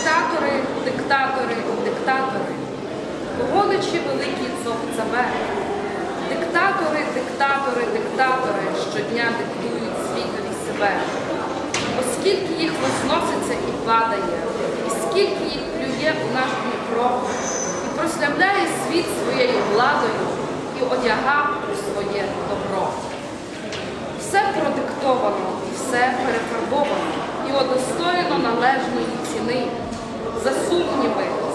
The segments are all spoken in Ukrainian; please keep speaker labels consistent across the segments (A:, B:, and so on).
A: Диктатори, диктатори, диктатори, голичі великі цовцеве. Диктатори, диктатори, диктатори щодня диктують світові себе. Оскільки їх возноситься і падає, і скільки їх плює у наш Дніпро, і прославляє світ своєю владою, і одяга у своє добро. Все продиктовано і все перефарбовано, і удостоєно належної ціни.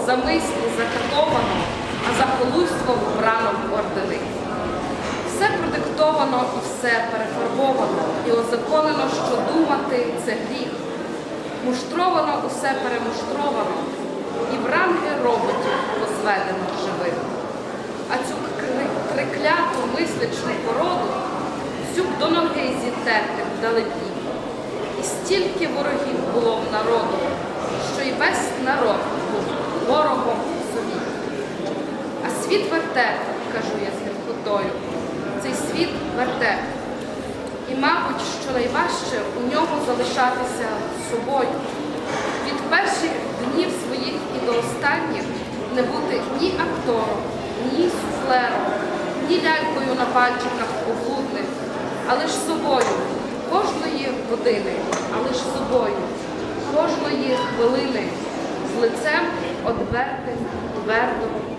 A: За мислі закатовано, а за холуйство вбрано в ордени. Все продиктовано і все перефарбовано, і озаконено, що думати це гріх. Муштровано усе перемуштровано, і в ранги роботів возведено живих. А цю кри- трикляту мислячну породу всю б до ноги зітерти вдалебі. І стільки ворогів було в народу, що й весь народ світ вертеп, кажу я з гіркотою, цей світ вертеп. І, мабуть, що найважче у ньому залишатися собою. Від перших днів своїх і до останніх не бути ні актором, ні суфлером, ні лялькою на пальчиках облудних, але ж собою, кожної години, але ж собою, кожної хвилини, з лицем одвертим, твердо.